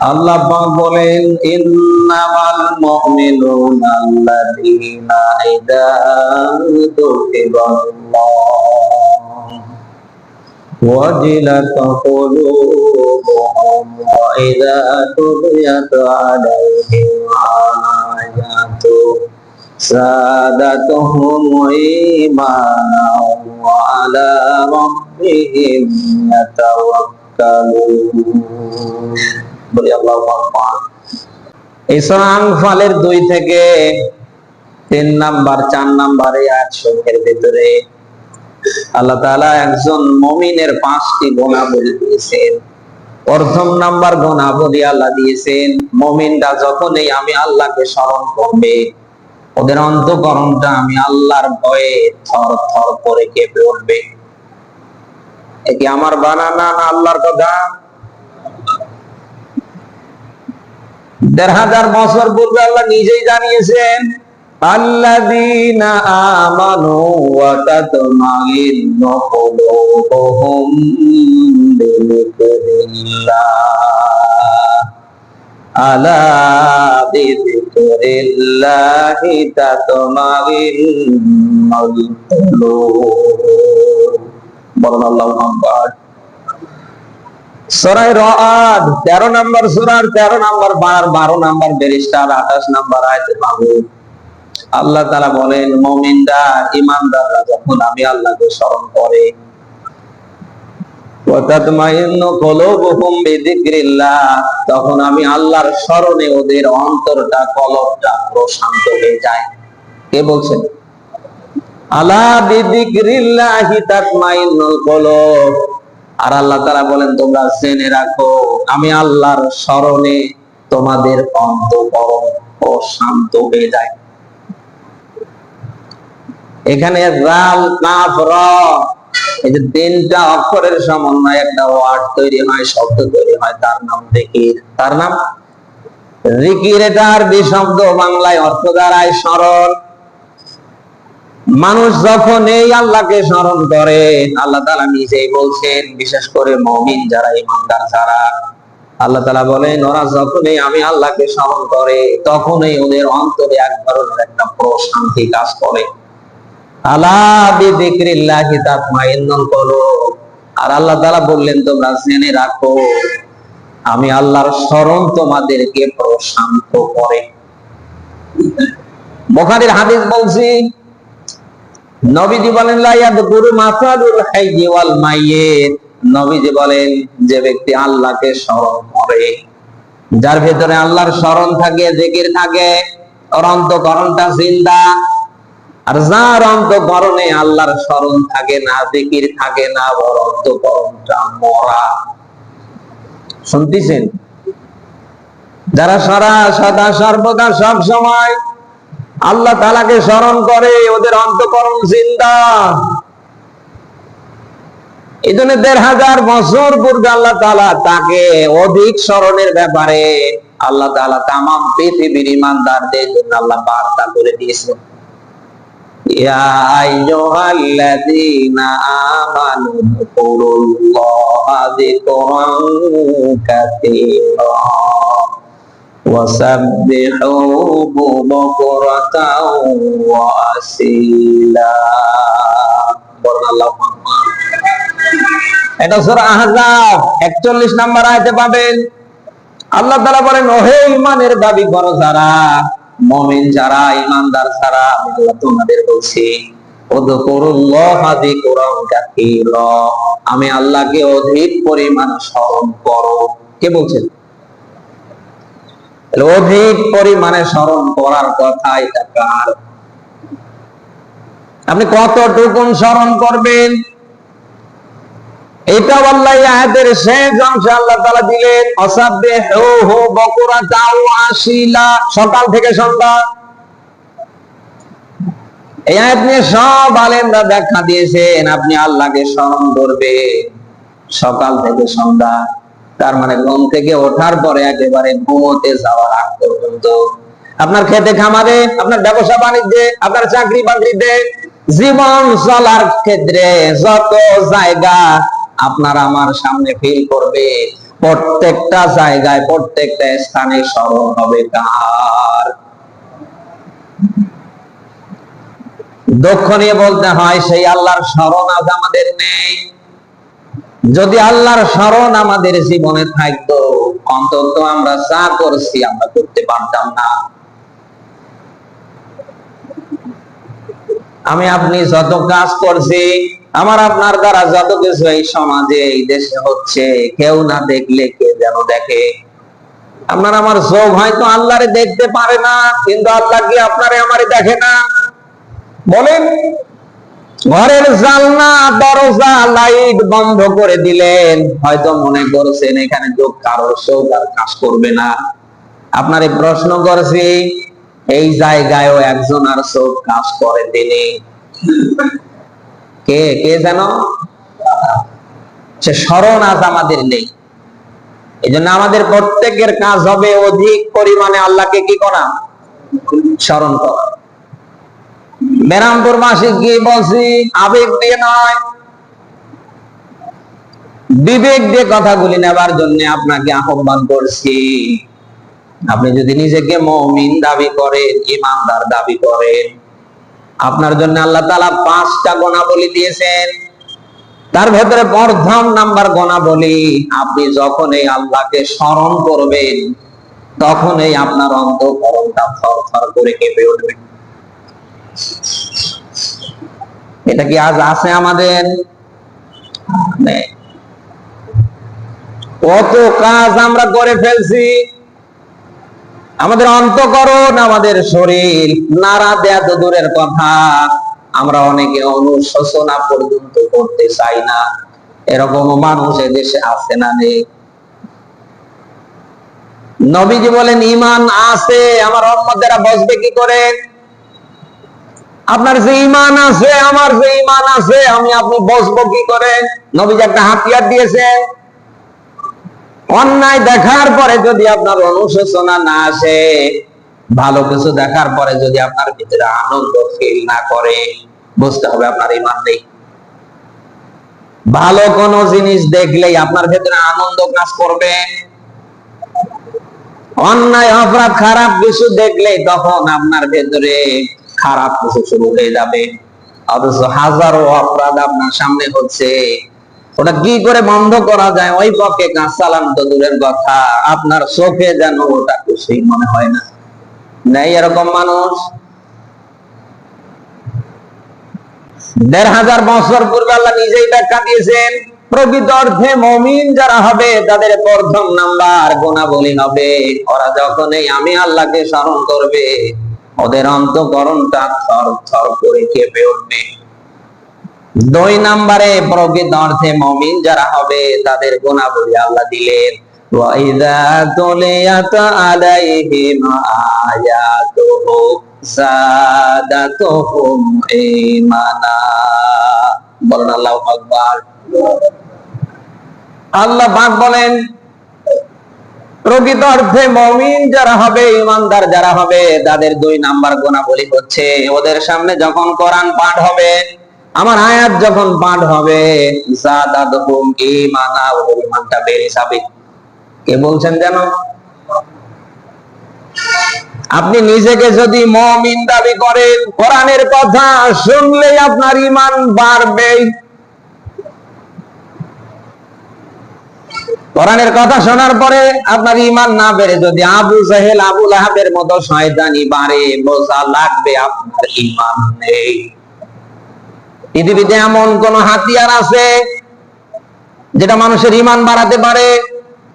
আল্লাহ পাক বলেন ইন্নামাল মুমিনুনা আল্লাযীনা ইযা যুকিরাল্লাহ وجلت قلوبهم وإذا تليت عليهم آياته زادتهم إيمانا وعلى ربهم يتوكلون বলি আল্লাহু আকবার। ইসরান ফালের দুই থেকে তিন নাম্বার, চার নাম্বার এই আয়াত সমূহের ভিতরে। আল্লাহ তাআলা একজন মুমিনের পাঁচটি গুণাবলী দিয়েছেন। প্রথম নাম্বার গুণাবলী আল্লাহ দিয়েছেন, মুমিনরা যখনই আমি আল্লাহকে স্মরণ করবে, ওদের অন্তকরণটা আমি আল্লাহর ভয়ে থর থর করে কেঁপে উঠবে। এ আমার বানানা না আল্লাহর কথা? দেড় হাজার বছর পূর্বে আল্লাহ নিজেই জানিয়েছেন আল্লাযীনা আমানু ওয়া আল্লাহ বলেন ইমানদাররা যখন আমি আল্লাহকে স্মরণ করে তখন আমি আল্লাহর স্মরণে ওদের অন্তরটা, কলবটা প্রশান্ত হয়ে যায়। কে বলছেন আলা বিযিকরিল্লাহি তাতমাইন্নুল কুলুব। আর আল্লাহ তারা বলেন, তোমরা জেনে রাখো, আমি আল্লাহর স্মরণে তোমাদের অন্তকরণ ও শান্ত হয়ে যায় এখানে রাল কাফ র, এই যে তিনটা অক্ষরের সমন্বয়ে একটা ওয়ার্ড তৈরি হয়, শব্দ তৈরি হয়, তার নাম জিকির। তার নাম জিকির, এটা আরবি শব্দ, বাংলায় অর্থ দ্বারায় স্মরণ। মানুষ যখন এই আল্লাহকে স্মরণ করে, আল্লাহ তালা নিজেই বলছেন, বিশেষ করে মমিন যারা, ইমানদার যারা, আল্লাহ তালা বলেন, ওরা যখনই আমি আল্লাহকে স্মরণ করে, তখনই ওদের অন্তরে এক ধরনের একটা প্রশান্তি কাজ করে। আর আল্লাহ তাআলা বললেন, তোমরা জেনে রাখো, আমি আল্লাহর স্মরণ তোমাদেরকে প্রশান্ত করে। হাদিস বলছি নবীজি বলেন, লা ইয়াদকুরু মাসালুল হাইয়্যি ওয়াল মাইয়িত। নবীজি বলেন, যে ব্যক্তি আল্লাহকে স্মরণ করে, যার ভেতরে আল্লাহর স্মরণ থাকে, জিকির থাকে অন্তকরণটা জিন্দা, আর যার অন্তকরণে আল্লাহর স্মরণ থাকে না, জিকির থাকে না, ওর অন্তকরণটা মরা। শুনতেছেন? যারা সারা, সদা, সর্বদা সব সময় আল্লাহ তালাকে স্মরণ করে ওদের অন্তকরণ জিন্দা। এই জন্য দেড় হাজার বছর পূর্বে আল্লাহ তালা তাকে অধিক স্মরণের ব্যাপারে আল্লাহ তালা তাম পৃথিবীর ইমানদারদের জন্য আল্লাহ বার্তা করে দিয়েছেন। يا وسبحوه بكرة وأصيلا বলেন আল্লাহু আকবার। এটা সূরা আহজাব 41 নাম্বার আয়াতে পাবেন আল্লাহ তাআলা বলেন ওহে ঈমানের দাবি করো যারা মুমিন যারা ঈমানদার যারা আমি আল্লাহ তোমাদের বলছি উযকুরুল্লাহা যিকরান কাসীরা আমি আল্লাহকে অধিক পরিমাণ স্মরণ করো কে বলছেন তাহলে অধিক পরিমাণে স্মরণ করার কথা এটা কার? আপনি কতটুকুন স্মরণ করবেন? এটা আল্লাহ শেষ আল্লাহ দিলেন অসাববিহু বকুরাতা ওয়া আসিলা সকাল থেকে সন্ধ্যা। এই আয়াত নিয়ে সব আলেমরা ব্যাখ্যা দিয়েছেন, আপনি আল্লাহকে স্মরণ করবে সকাল থেকে সন্ধ্যা। তার মানে ঘুম থেকে ওঠার পরে একেবারে ঘুমোতে যাওয়ার আগ পর্যন্ত। আপনার খেতে খামারে, আপনার ব্যবসা বাণিজ্যে, আপনার চাকরি বাকরিতে, জীবন চলার ক্ষেত্রে যত জায়গা আপনার আমার সামনে ফিল করবে, প্রত্যেকটা জায়গায়, প্রত্যেকটা স্থানে স্মরণ হবে কার দুঃখ নিয়ে বলতে হয়, সেই আল্লাহর স্মরণ আজ আমাদের নেই। যদি আল্লাহর স্মরণ আমাদের জীবনে থাকতো, অন্তত আমরা যা করছি আমরা করতে পারতাম না। আমি আপনি যত কাজ করছি, আমার আপনার দ্বারা যত কিছু এই সমাজে, এই দেশে হচ্ছে, কেউ না দেখলে কে যেন দেখে। আপনার আমার চোখ হয়তো আল্লাহরে দেখতে পারে না, কিন্তু আল্লাহ কি আপনারে আমারে দেখে না? বলেন। ঘরের জানলা, দরজা, লাইট বন্ধ করে দিলেন। হয়তো মনে করছেন, এখানে তো কারোর আর কাজ করবে না। আপনারে প্রশ্ন করছি, এই জায়গায়ও একজন আর চোখ কাজ করে তিনি। কে কে যেন? সে স্মরণ আজ আমাদের নেই। এই জন্য আমাদের প্রত্যেকের কাজ হবে অধিক পরিমাণে আল্লাহকে কি করা? স্মরণ করা। বেরামপুর মাসে গিয়ে বলছি? আবেগ দিয়ে নয়। বিবেক দিয়ে কথাগুলি নেবার জন্য আপনাকে আহ্বান করছি। আপনি যদি নিজেকে মমিন দাবি করেন ইমানদার দাবি করেন, আপনার জন্য আল্লাহ তালা পাঁচটা গণাবলী দিয়েছেন। তার ভেতরে প্রথম নাম্বার গণাবলী, আপনি যখন এই আল্লাহকে স্মরণ করবেন, তখনই আপনার অন্তঃকরণটা থর থর করে কেঁপে উঠবে। এটা কি আজ আছে আমাদের? কত কাজ আমরা করে ফেলছি। আমাদের অন্তকরণ, আমাদের শরীর, নাড়া দেয়া দূরের কথা। আমরা অনেকে অনুশোচনা পর্যন্ত করতে চাই না। এরকম মানুষ এদেশে আছে না নেই। নবীজি বলেন ইমান আছে, আমার অম্মদেরা বসবে কি করে? আপনার যে ইমান আছে, আমার যে ইমান আছে, আমি আপনি বসবো কি করে? নবীজি একটা হাতিয়ার দিয়েছেন অন্যায় দেখার পরে যদি আপনার অনুশোচনা না আসে, ভালো কিছু দেখার পরে যদি আপনার ভিতরে আনন্দ ফিল না করে, বুঝতে হবে আপনার ইমান নেই। ভালো কোন জিনিস দেখলেই আপনার ভেতরে আনন্দ কাজ করবে। অন্যায়, অপরাধ, খারাপ কিছু দেখলেই তখন আপনার ভেতরে খারাপ কিছু শুরু হয়ে যাবে। অথচ হাজারো অপরাধ আপনার সামনে হচ্ছে। ওটা কি করে বন্ধ করা যায়? ওই পক্ষে কাজ চালানো তো দূরের কথা। আপনার চোখে যেন ওটা কিছুই মনে হয় না। নেই এরকম মানুষ। দেড় হাজার বছর পূর্বে আল্লাহ নিজেই ব্যাখ্যা দিয়েছেন, প্রকৃত অর্থে মমিন যারা হবে, তাদের প্রথম নাম্বার গুণাবলী হবে। ওরা যখন এই আমি আল্লাহকে স্মরণ করবে ওদের অন্তকরণটা থর থর করে কেঁপে উঠবে দুই নাম্বারে প্রকৃত অর্থে মমিন যারা হবে তাদের গুণাবলী আল্লাহ দিলেন وَإِذَا تُلِيَتْ عَلَيْهِمْ آيَاتُهُ زَادَتْهُمْ إِيمَانًا বলেন আল্লাহু আকবার আল্লাহ পাক বলেন প্রকৃত অর্থে মমিন যারা হবে, ইমানদার যারা হবে, তাদের দুই নাম্বার গুণাবলী হচ্ছে ওদের সামনে যখন কোরআন পাঠ হবে, আমার আয়াত যখন পাঠ হবে ইমানটা বেড়ে যাবে। কে বলছেন যেন? আপনি নিজেকে যদি মমিন দাবি করেন, কোরআনের কথা শুনলেই আপনার ইমান বাড়বে কোরআনের কথা শোনার পরে আপনার ইমান না বেড়ে যদি আবু জাহেল, আবু লাহাবের মতো শয়তানি বাড়ে, বোঝা লাগবে আপনার ইমান নেই। পৃথিবীতে এমন কোন হাতিয়ার আছে যেটা মানুষের ইমান বাড়াতে পারে?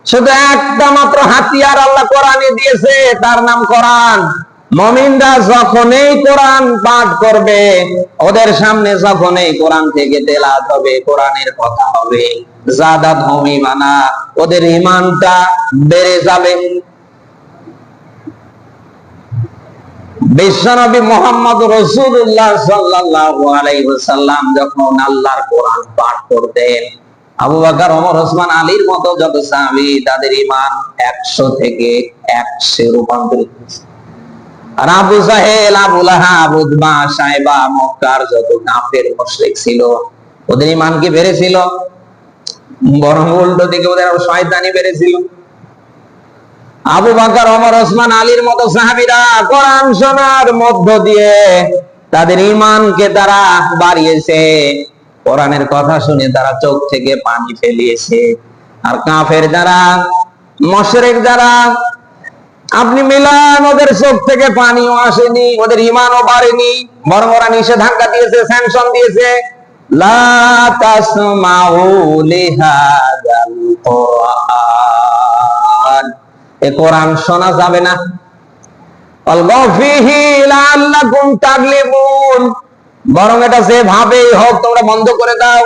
শুধু একটা মাত্র হাতিয়ার আল্লাহ কোরআনে দিয়েছে, তার নাম কোরআন। মমিনরা যখনই কোরআন পাঠ করবে, ওদের সামনে যখনই কোরআন থেকে তেলাত হবে, কোরআনের কথা হবে। জাদা ধমি মানা ওদের ইমানটা বেড়ে যাবে। বিশ্বনবী মোহাম্মদ রসুল্লাহ যখন আল্লাহর কোরআন পাঠ করতেন, আবু ওসমান, আলীর মতো যত সাহাবী, তাদের ঈমান 100 থেকে 100 রূপান্তরিত আর আবু মক্কার যত কাফের, মুশরিক ছিল, ওদের ঈমান কি বেড়েছিল? বরং উল্টো দিকে ওদের শয়তানি বেড়েছিল। আবু বাকর, ওমর, ওসমান, আলীর মতো সাহাবীরা কোরআন শোনার মধ্য দিয়ে তাদের ঈমানকে তারা বাড়িয়েছে। কোরআনের কথা শুনে তারা চোখ থেকে পানি ফেলিয়েছে। আর কাফের যারা, মশরেক যারা, আপনি মিলান ওদের চোখ থেকে পানিও আসেনি, ওদের ইমানও বাড়েনি, বরং ওরা নিষেধাজ্ঞা দিয়েছে স্যাংশন দিয়েছে। বরং এটা যেভাবেই হোক তোমরা বন্ধ করে দাও।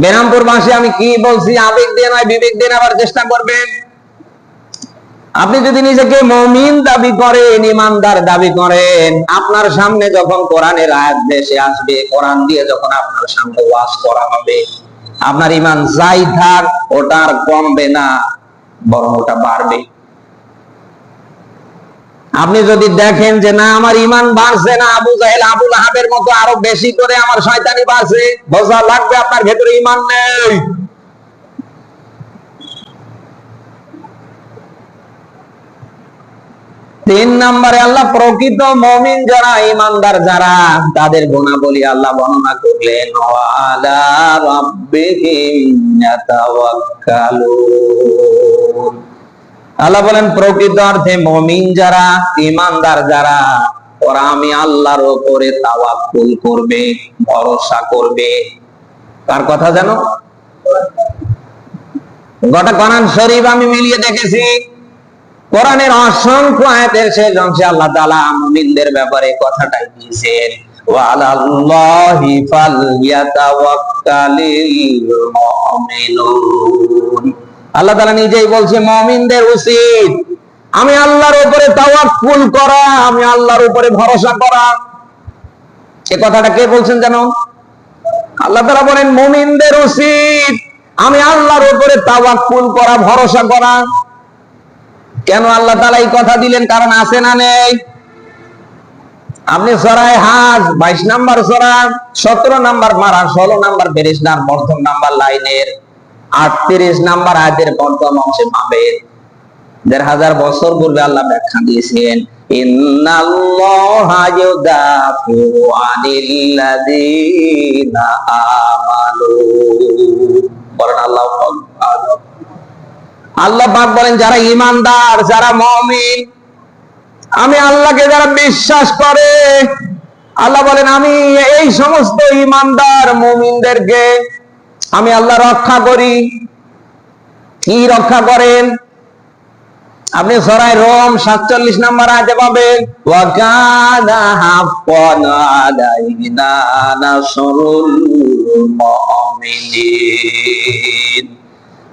বেরামপুর মাসে আমি কি বলছি? আবেগ দিয়ে নয়, বিবেক দিয়ে নেবার চেষ্টা করবেন। আপনি যদি নিজেকে মমিন দাবি করেন, ইমানদার দাবি করেন, আপনার সামনে যখন কোরআনের আয়াত দেশে আসবে, কোরআন দিয়ে যখন আপনার সামনে ওয়াজ করা হবে, আপনার ইমান যাই থাক, ওটা আর কমবে না, বরং ওটা বাড়বে। আপনি যদি দেখেন যে, না, আমার ইমান বাড়ছে না, আবু জাহেল আবুল আহাবের মতো আরও বেশি করে আমার শয়তানি বাড়ছে, বোঝা লাগবে আপনার ভেতরে ইমান নেই। তিন নম্বরে আল্লাহ প্রকৃত মমিন যারা ইমানদার যারা, তাদের গুণাবলী আল্লাহ বর্ণনা করলেন আল্লাহ বলেন, প্রকৃত অর্থে মমিন যারা ইমানদার যারা, ওরা আমি আল্লাহর উপরে তাওয়াক্কুল করবে, ভরসা করবে। কার কথা জানো? গোটা কোরআন শরীফ আমি মিলিয়ে দেখেছি। কোরআনের অসংখ্য আয়াতের শেষ অংশে আল্লাহ তাআলা মুমিনদের ব্যাপারে কথাটাই দিয়েছেন আল্লাহ নিজেই বলছে, মুমিনদের উচিত আমি আল্লাহর উপরে তাওয়াক্কুল করা, আমি আল্লাহর উপরে ভরসা করা। সে কথাটা কে বলছেন জানো আল্লাহ তাআলা বলেন, মুমিনদের উচিত আমি আল্লাহর উপরে তাওয়াক্কুল করা, ভরসা করা। কেন আল্লাহ তালা এই কথা দিলেন? কারণ আছে না নেই। আপনি সরাই হাজ, বাইশ নাম্বার সরা, সতেরো নাম্বার মারা, ষোলো নাম্বার বেরিশনার প্রথম নাম্বার লাইনের, আটত্রিশ নাম্বার আয়াতের প্রথম অংশে পাবেন দেড় হাজার বছর পূর্বে আল্লাহ ব্যাখ্যা দিয়েছেন বলেন, আল্লাহু আল্লাহ পাক বলেন, যারা ইমানদার যারা মমিন, আমি আল্লাহকে যারা বিশ্বাস করে, আল্লাহ বলেন, আমি এই সমস্ত ইমানদার মমিনদেরকে আমি আল্লাহ রক্ষা করি। কি রক্ষা করেন? আপনি সরাই রোম সাতচল্লিশ নাম্বার আয়তে পাবেন ওয়াকানা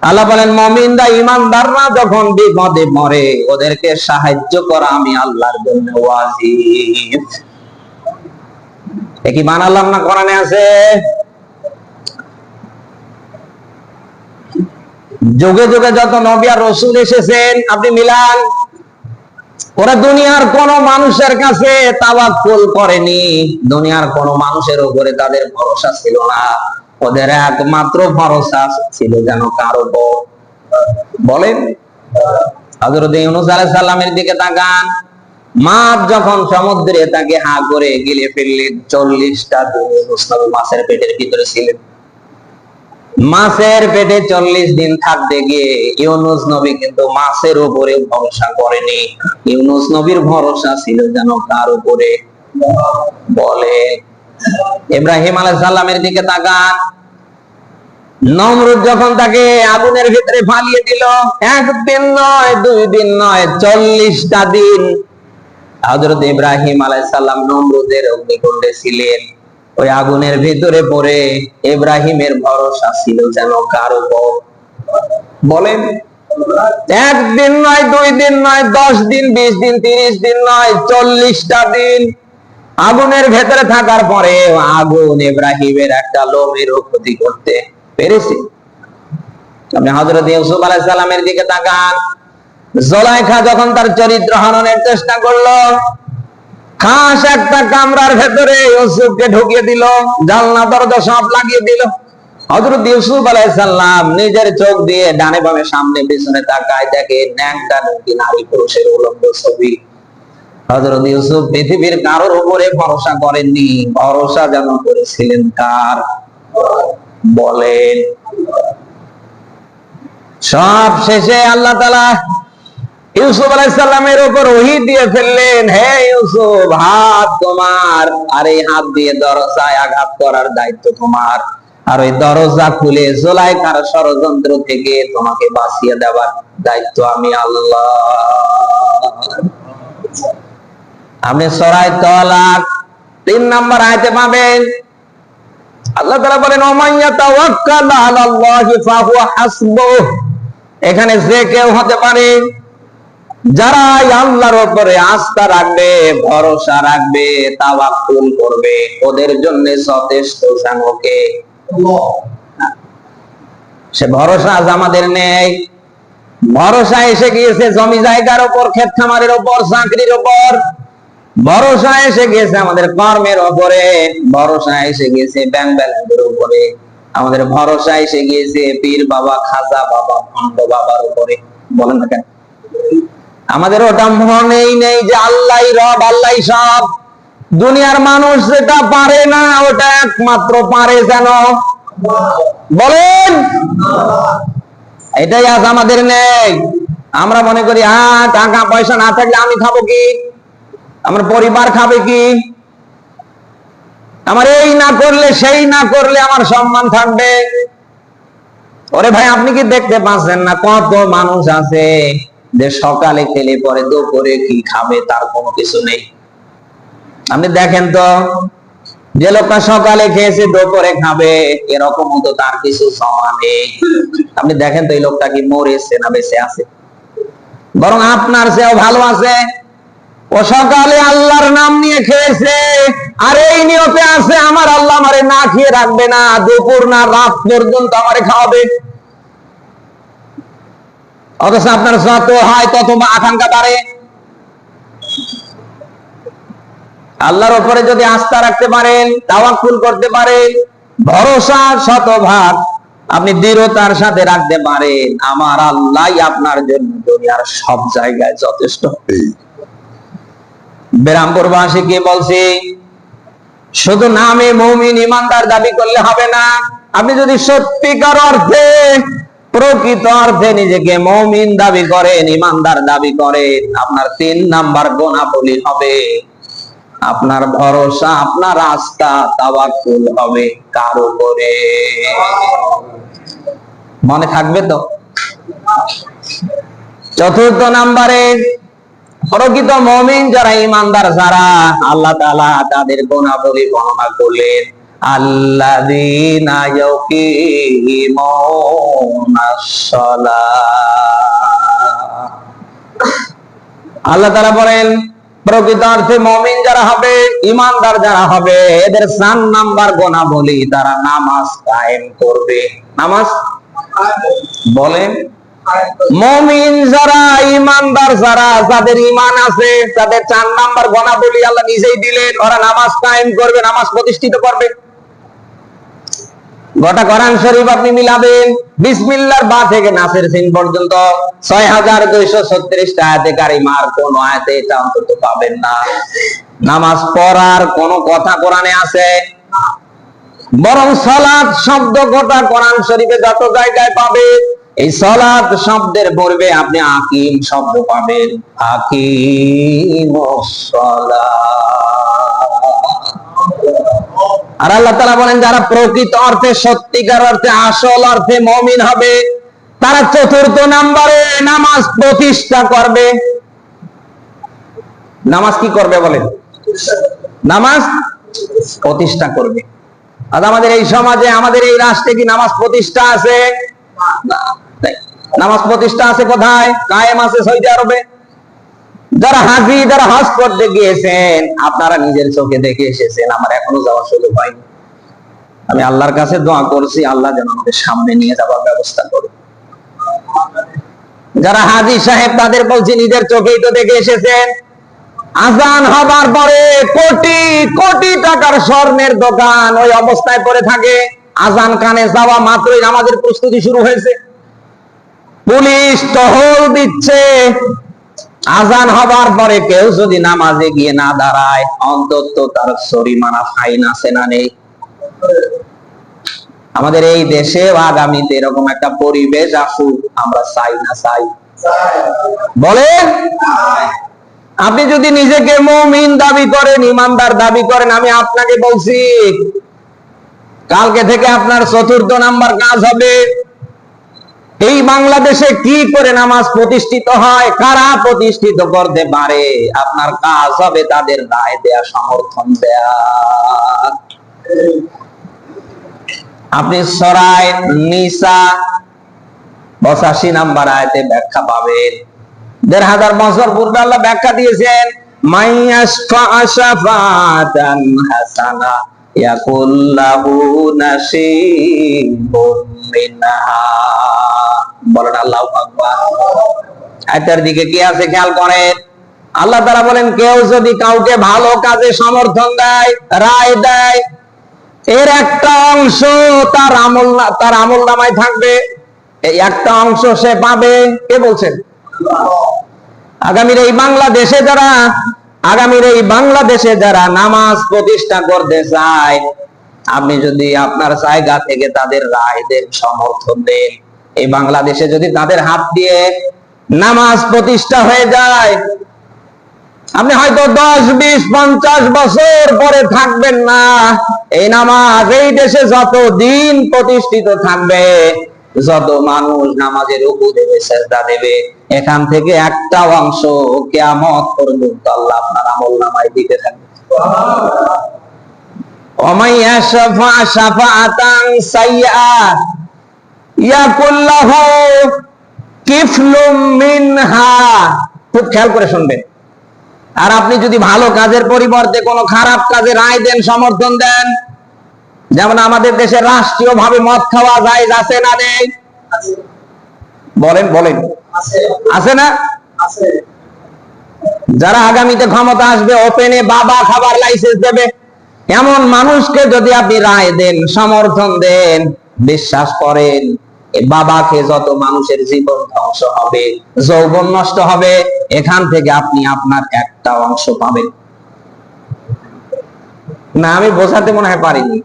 আল্লাহ বলেন, মমিনরা ইমানদাররা যখন বিপদে মরে, ওদেরকে সাহায্য করা আমি আল্লাহর জন্য ওয়াজিব। কি বানালাম না কোরআনে আছে? যুগে যুগে যত নবী আর রসুল এসেছেন, আপনি মিলান, ওরা দুনিয়ার কোন মানুষের কাছে তাওয়াক্কুল করেনি। দুনিয়ার কোন মানুষের উপরে তাদের ভরসা ছিল না। ওদের একমাত্র ভরসা ছিল যেন কার বলেন? দিকে তাকান যখন সমুদ্রে তাকে হা করে গিলে ফেললেন, চল্লিশটা মাছের পেটের ভিতরে ছিলেন। মাছের পেটে চল্লিশ দিন থাকতে গিয়ে ইউনুস নবী কিন্তু মাছের উপরে ভরসা করেনি। ইউনুস নবীর ভরসা ছিল যেন কার উপরে বলে। ইব্রাহিম আলাইহিস সালামের দিকে তাকান। নমরুদ যখন তাকে আগুনের ভিতরে ফালিয়ে দিল একদিন নয়, দুই দিন নয়, চল্লিশটা দিন হযরত ইব্রাহিম আলাইহিস সালাম নমরুদের অগ্নিকুণ্ডে ছিলেন। ওই আগুনের ভিতরে পড়ে ইব্রাহিমের ভরসা ছিল যেন কার উপর। বলেন একদিন নয়, দুই দিন নয়, দশ দিন, বিশ দিন, তিরিশ দিন নয়, চল্লিশটা দিন আগুনের ভেতরে থাকার পরে আগুন ইব্রাহিমের একটা লোমেরও ক্ষতি করতে পেরেছে। আপনি হজরত ইউসুফ আলাইহিস সালামের দিকে তাকান। জলাইখা যখন তার চরিত্র হননের চেষ্টা করল, খাস একটা কামরার ভেতরে ইউসুফকে ঢুকিয়ে দিল, জানলা, দরজা সব লাগিয়ে দিল। হযরত ইউসুফ আলাইহিসসালাম নিজের চোখ দিয়ে ডানে বামে সামনে পিছনে তাকায় দেখে ন্যাংটা নুকি নারী পুরুষের উলঙ্গ ছবি। হযরত ইউসুফ পৃথিবীর কারোর উপরে ভরসা করেননি। ভরসা যেন করেছিলেন কার? বলেন। সব শেষে আল্লাহ তাআলা ইউসুফ আলাইসাল্লামের উপর ওহি দিয়ে ফেললেন, হে ইউসুফ, হাত তোমার, আর এই হাত দিয়ে দরজায় আঘাত করার দায়িত্ব তোমার। আর ওই দরজা খুলে জোলাইকার ষড়যন্ত্র থেকে তোমাকে বাঁচিয়ে দেওয়ার দায়িত্ব আমি আল্লাহ। আপনি সরাই তলাক। তিন নম্বর আয়তে পাবেন, আল্লাহ তাআলা বলেন এখানে যে কেউ হতে পারে যারা আল্লাহর উপরে আস্থা রাখবে, ভরসা রাখবে, তাওয়াক্কুল করবে, ওদের জন্য যথেষ্ট জানোকে সে ভরসা আমাদের নেই। ভরসা এসে গিয়েছে জমি জায়গার উপর ক্ষেত খামারের উপর, চাকরির উপর। ভরসা এসে গেছে আমাদের কর্মের ওপরে। ভরসা এসে গেছে ব্যাংক ব্যালেন্সের উপরে। আমাদের ভরসা এসে গিয়েছে পীর বাবা, খাজা বাবা ভণ্ড বাবার উপরে। বলেন না কেন? আমাদের ওটা মনেই নেই যে আল্লাহ রব, আল্লাহ সব। দুনিয়ার মানুষ যেটা পারে না, ওটা একমাত্র পারে যেন। বলেন! এটাই আজ আমাদের নেই। আমরা মনে করি হ্যাঁ টাকা পয়সা না থাকলে আমি খাব কি? আমার পরিবার খাবে কি? আমার এই না করলে, সেই না করলে আমার সম্মান থাকবে। ওরে ভাই, আপনি কি দেখতে পাচ্ছেন না কত মানুষ আছে যে সকালে খেলে পরে দুপুরে কি খাবে তার কোনো কিছু নেই? আপনি দেখেন তো, যে লোকটা সকালে খেয়েছে, দুপুরে খাবে, এরকম তো তার কিছু সময় নেই। আপনি দেখেন তো এই লোকটা কি মরেছে না বেঁচে আছে? বরং আপনার চেয়েও ভালো আছে। ও সকালে আল্লাহর নাম নিয়ে খেয়েছে। আর এই নিয়তে আছে, আমার আল্লাহ আমারে না খেয়ে রাখবে না। দুপুর না রাত পর্যন্ত আমারে খাওয়াবে। অথচ আপনার যত হয়, তত আকাঙ্ক্ষা বাড়ে। আল্লাহর উপরে যদি আস্থা রাখতে পারেন, তাওয়াক্কুল করতে পারেন, ভরসা শতভাগ আপনি দৃঢ়তার সাথে রাখতে পারেন। আমার আল্লাহ আপনার জন্য দুনিয়ার সব জায়গায় যথেষ্ট। বেরামপুর বাসী কে বলছে? শুধু নামে মৌমিন ইমানদার দাবি করলে হবে না, আপনি যদি সত্যিকার অর্থে, প্রকৃত অর্থে নিজেকে মৌমিন দাবি করেন, ইমানদার দাবি করেন, আপনার তিন নাম্বার গোনাবলী হবে। আপনার ভরসা, আপনার আস্থা তাওয়াক্কুল হবে কার উপরে? মনে থাকবে তো? চতুর্থ নাম্বারে প্রকৃত মমিন যারা ইমানদার যারা আল্লাহ তাআলা তাদের গুণাবলী বর্ণনা করলেন আল্লাহ তাআলা বলেন প্রকৃত অর্থে মমিন যারা হবে ইমানদার যারা হবে, এদের চার নাম্বার গুণাবলী তারা নামাজ কায়েম করবে। নামাজ? বলেন। মমিন যারা ইমানদার যারা, যাদের ইমান আছে তাদের চার নাম্বার গণাবলী আল্লাহ নিজেই দিলেন, ওরা নামাজ কায়েম করবে, নামাজ প্রতিষ্ঠিত করবে। গোটা কোরআন শরীফ আপনি মিলাবেন, বিসমিল্লার বা থেকে নাসের সিন পর্যন্ত ছয় হাজার দুইশো ছত্রিশটা আয়াতে কারিমার কোন আয়াতে এটা অন্তত পাবেন না। নামাজ পড়ার কোন কথা কোরআনে আছে? বরং সলাৎ শব্দ গোটা কোরআন শরীফে যত জায়গায় পাবে এই সলাৎ শব্দের পূর্বে আপনি আকিম শব্দ পাবেন। আকিম আর আল্লাহ তালা বলেন, যারা প্রকৃত অর্থে, সত্যিকার অর্থে, আসল অর্থে মমিন হবে, তারা চতুর্থ নাম্বারে নামাজ প্রতিষ্ঠা করবে। নামাজ কি করবে বলেন? নামাজ প্রতিষ্ঠা করবে। আজ আমাদের এই সমাজে, আমাদের এই রাষ্ট্রে কি নামাজ প্রতিষ্ঠা আছে? না। নামাজ প্রতিষ্ঠা আছে কোথায়? কায়েম আছে সৌদি আরবে। যারা হাজি, যারা হজ করতে গিয়েছেন, আপনারা নিজের চোখে দেখে এসেছেন, আমার এখনও যাওয়ার সুযোগ হয়নি। আমি আল্লাহর কাছে দোয়া করছি, আল্লাহ যেন আমাদের সামনে নিয়ে যাওয়ার ব্যবস্থা করে যারা হাজি সাহেব, তাদের বলছি, নিজের চোখেই তো দেখে এসেছেন। আজান হবার পরে কোটি কোটি টাকার স্বর্ণের দোকান ওই অবস্থায় পড়ে থাকে। আজান কানে যাওয়া মাত্রই আমাদের প্রস্তুতি শুরু হয়েছে। পুলিশ টহল দিচ্ছে। আজান হবার পরে কেউ যদি নামাজে গিয়ে না দাঁড়ায়, অন্তত তার সরিমানা ফাইন আছে না নেই। আমাদের এই দেশে আগামীতে এরকম একটা পরিবেশ আসুক, আমরা চাই না চাই। বলেন? আপনি যদি নিজেকে মমিন দাবি করেন, ইমানদার দাবি করেন, আমি আপনাকে বলছি, কালকে থেকে আপনার চতুর্থ নাম্বার কাজ হবে। এই বাংলাদেশে কি করে নামাজ প্রতিষ্ঠিত হয়? কারা প্রতিষ্ঠিত করতে পারে? আপনার কাজ হবে তাদের রায় দেয়া, সমর্থন দেয়া। আপনি সরাই নিসা পঁচাশি নাম্বার আয়তে ব্যাখ্যা পাবেন। দেড় হাজার বছর পূর্বে আল্লাহ ব্যাখ্যা দিয়েছেন, মাইয়াশফা শাফাতান হাসানা ইয়াকুল্লাহু নাসিবুম মিনহা। বলেন আল্লাহু আকবার। আয়াতের দিকে কি আছে খেয়াল করেন? আল্লাহ তারা বলেন, কেউ যদি কাউকে ভালো কাজে সমর্থন দেয়, রায় দেয়, এর একটা অংশ তার আমল তার আমল নামায় থাকবে। এই একটা অংশ সে পাবে। কে বলছেন? আগামীর এই বাংলাদেশে যারা আগামীর এই বাংলাদেশে যারা নামাজ প্রতিষ্ঠা করতে চায়, আপনি যদি আপনার জায়গা থেকে তাদের রায় দেন সমর্থন দেন, এই বাংলাদেশে যদি তাদের হাত দিয়ে নামাজ প্রতিষ্ঠা হয়ে যায়, আপনি হয়তো দশ, বিশ, পঞ্চাশ বছর পরে থাকবেন না। এই নামাজ, এই দেশে যত দিন প্রতিষ্ঠিত থাকবে, যত মানুষ নামাজের দেবে সেজদা দেবে এখান থেকে একটা অংশ কেমন পর্যন্ত আল্লাহ আপনার আমল নামায় দিতে থাকবে। অমাইয়া সাফা সাফাতান সাইয়া ইয়াকুল্লাহু কিফলুম মিনহা। খুব খেয়াল করে শুনবেন। আর আপনি যদি ভালো কাজের পরিবর্তে কোনো খারাপ কাজে রায় দেন, সমর্থন দেন, যেমন আমাদের দেশে রাষ্ট্রীয় ভাবে মদ খাওয়া যায় আছে না নেই? বলেন বলেন। আছে না? যারা আগামীতে ক্ষমতা আসবে ওপেনে বাবা খাবার লাইসেন্স দেবে। এমন মানুষকে যদি আপনি রায় দেন, সমর্থন দেন, বিশ্বাস করেন বাবাকে যত মানুষের জীবন ধ্বংস হবে, যৌবন নষ্ট হবে, এখান থেকে আপনি আপনার একটা অংশ পাবেন। না, আমি বোঝাতে মনে হয় পারিনি।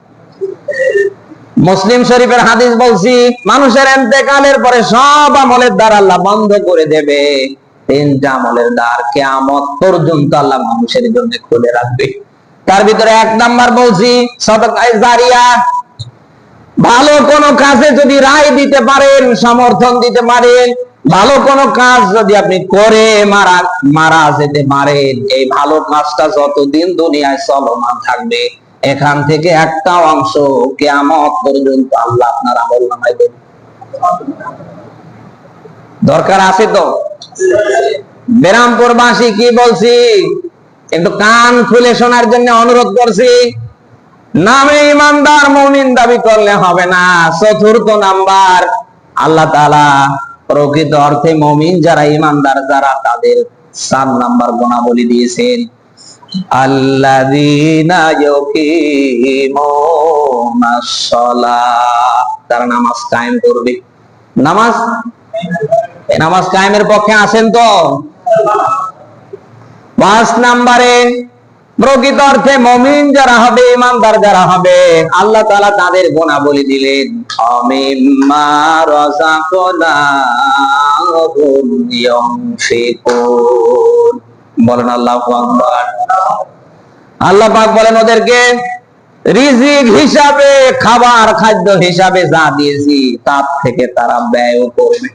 মুসলিম শরীফের হাদিস বলছি, মানুষের এন্তেকালের পরে সব আমলের দ্বার আল্লাহ বন্ধ করে দেবে। তিনটা আমলের দ্বার কেয়ামত পর্যন্ত আল্লাহ মানুষের জন্য খুলে রাখবে। তার ভিতরে এক নাম্বার বলছি, সদকায় ভালো কোন কাজে যদি রায় দিতে পারেন, সমর্থন দিতে পারেন, ভালো কোন কাজ যদি আপনি করে মারা মারা যেতে পারেন, এই ভালো কাজটা যতদিন দুনিয়ায় চলমান থাকবে এখান থেকে একটা অংশ কেয়ামত পর্যন্ত আল্লাহ আপনার আমল নামাই দেবে দরকার আছে তো? বেরামপুর বাসী কি বলছি? কিন্তু কান খুলে শোনার জন্য অনুরোধ করছি। নামে ইমানদার মমিন দাবি করলে হবে না। চতুর্থ নাম্বার, আল্লাহ তাআলা প্রকৃত অর্থে মমিন যারা ইমানদার, যারা তাদের সাত নাম্বার গুণাবলী দিয়েছেন। নামাজ কায়েম করবে। নামাজ? নামাজ কায়েমের পক্ষে তো? পাঁচ নাম্বারে, প্রকৃত অর্থে মমিন যারা হবে, ইমানদার যারা হবে, আল্লাহ তালা তাদের গুণাবলী দিলেন। অমিম্মা রাযাকনাহুম ইউনফিকুন বলেন আল্লাহু আল্লাহ পাক বলেন ওদেরকে, রিজিক হিসাবে, খাবার খাদ্য হিসাবে যা দিয়েছি, তার থেকে তারা ব্যয় করবে।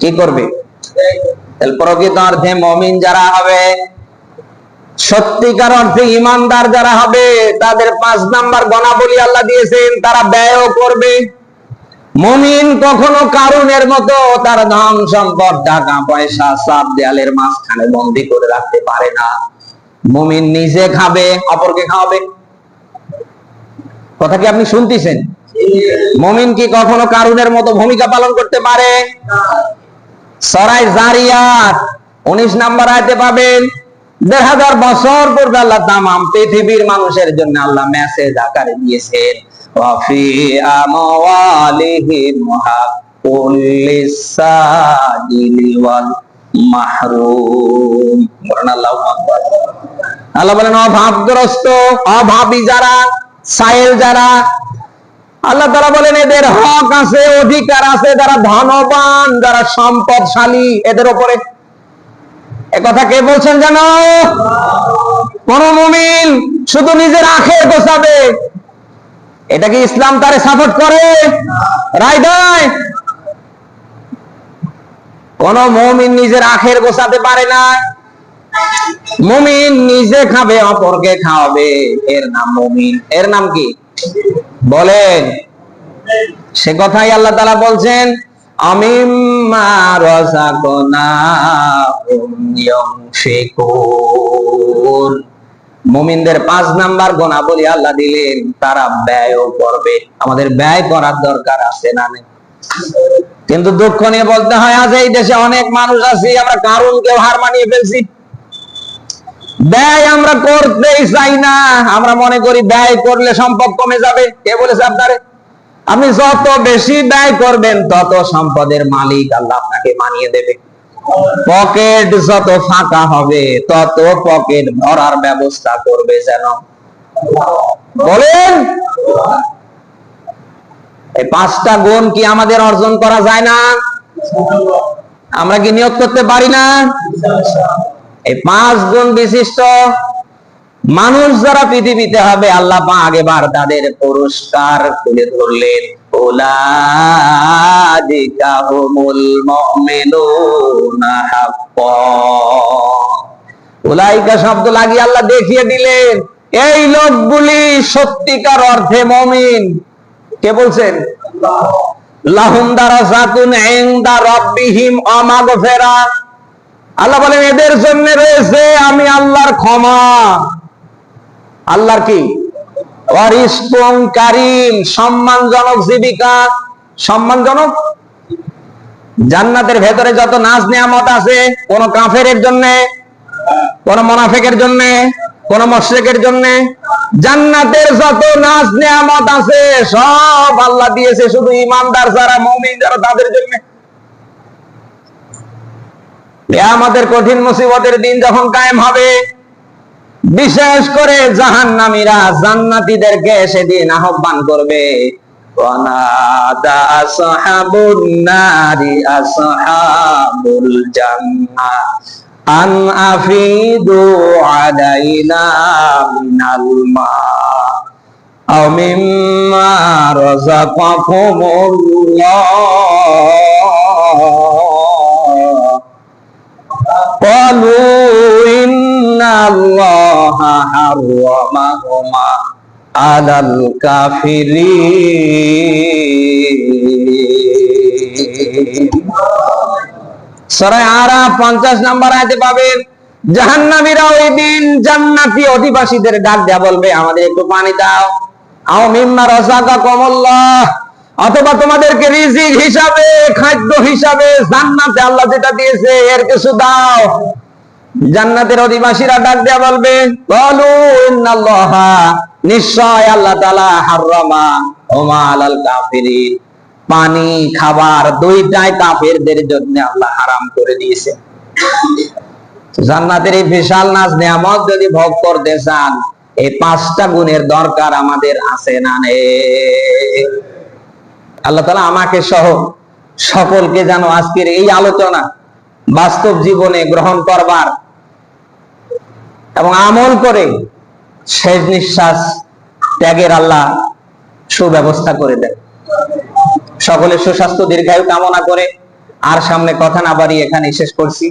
কি করবে? প্রকৃত অর্থে মমিন যারা হবে, সত্যিকার অর্থে ইমানদার যারা হবে, তাদের পাঁচ নাম্বার গণাবলী আল্লাহ দিয়েছেন, তারা ব্যয় করবে। মমিন কখনো কারুনের মতো তার ধন সম্পদ, টাকা, পয়সা সাপ দেয়ালের মাঝখানে বন্দি করে রাখতে পারে না। মমিন নিজে খাবে, অপরকে খাওয়াবে। কথা কি আপনি শুনতেছেন? মমিন কি কখনো কারুনের মতো ভূমিকা পালন করতে পারে? সরাই জারিয়াত, উনিশ নাম্বার আয়তে পাবেন, দেড় হাজার বছর পূর্বে আল্লাহ তামাম পৃথিবীর মানুষের জন্য আল্লাহ মেসেজ আকারে দিয়েছেন। ওয়াফি আমওয়ালিহিম হাক্কুল লিসাইলি ওয়াল মাহরুম বলেন আল্লাহু বলেন, অভাবগ্রস্ত, অভাবী যারা যারা, আল্লাহ তারা বলেন, এদের হক আছে, অধিকার আছে, যারা ধনবান, যারা সম্পদশালী, এদের উপরে। কথা কে বলছেন জানো? কোন মুমিন শুধু নিজের আখের গোছাবে এটা কি ইসলাম তারে সাপোর্ট করে? রায় দেয়। কোন মুমিন নিজের আখের গোছাতে পারে না। মুমিন নিজে খাবে, অপরকে খাওয়াবে। এর নাম মুমিন। এর নাম কি? বলেন। সে কথাই আল্লাহ তালা বলছেন আমি মুমিনদের পাঁচ নাম্বার গোনা বলি আল্লাহ দিলেন, তারা ব্যয়ও করবে। আমাদের ব্যয় করার দরকার আছে না কিন্তু দুঃখ নিয়ে বলতে হয়, আজ এই দেশে অনেক মানুষ আছি, আমরা কারণ কেউ হার মানিয়ে ফেলছি। ব্যয় আমরা করতেই চাই না। আমরা মনে করি ব্যয় করলে সম্পদ কমে যাবে। কে বলেছে আপনারে? আপনি যত বেশি ব্যয় করবেন, তত সম্পদের মালিক আল্লাহ আপনাকে মানিয়ে দেবে। পকেট যত ফাঁকা হবে, তত পকেট ভরার ব্যবস্থা করবে যেন। বলেন, এই পাঁচটা গুণ কি আমাদের অর্জন করা যায় না? আমরা কি নিয়োগ করতে পারি না? এই পাঁচ গুণ বিশিষ্ট মানুষ যারা পৃথিবীতে হবে, আল্লাহ আগেবার তাদের পুরস্কার তুলে ধরলেন। শব্দ লাগিয়ে আল্লাহ দেখিয়ে দিলেন, এই লোকগুলি সত্যিকার অর্থে মমিন। কে বলছেন? আল্লাহ বলেন, এদের জন্য রয়েছে আমি আল্লাহর ক্ষমা। আল্লাহর কি? অরিস্পং সম্মানজনক জীবিকা, সম্মানজনক। জান্নাতের ভেতরে যত নাচ নিয়ামত আছে, কোন কাফের জন্য, কোন মোনাফেকের জন্য, কোন জন্য, জান্নাতের যত নাচ নিয়ামত আছে, সব আল্লাহ দিয়েছে শুধু ইমানদার যারা, মমিন যারা, তাদের জন্য। আমাদের কঠিন মুসিবতের দিন যখন কায়েম হবে বিশেষ করে জাহান নামীরা জান্নাতীদেরকে সেদিন আহ্বান করবে আন আফিদু আলাইনা মিনাল মা আও মিম্মা রাযাকাকুমুল্লাহ قالوا إن আলাল পাবেন ওই দিন জান্নাতি অধিবাসীদের ডাক দেয়া বলবে, আমাদের একটু পানি দাও। আও মিম্মা রসাকা অথবা তোমাদেরকে রিজিক হিসাবে, খাদ্য হিসাবে জান্নাতে আল্লাহ যেটা দিয়েছে, এর কিছু দাও। জান্নাতের অধিবাসীরা ডাক দেয়া বলবে বলু নিশ্চয় আল্লাহ তাআলা হাররামা ওমা আলাল কাফিরিন। পানি, খাবার দুইটাই কাফেরদের জন্য আল্লাহ হারাম করে দিয়েছে। জান্নাতের এই বিশাল নাজ নিয়ামত যদি ভোগ করতে চান, এই পাঁচটা গুণের দরকার আমাদের আছে না নেই। আল্লাহ তালা আমাকে সহ সকলকে যেন আজকের এই আলোচনা বাস্তব জীবনে গ্রহণ করবার এবং আমল করে শেষ নিঃশ্বাস ত্যাগের আল্লাহ সুব্যবস্থা করে দেন। সকলের সুস্বাস্থ্য, দীর্ঘায়ু কামনা করে আর সামনে কথা না বাড়িয়ে এখানে শেষ করছি।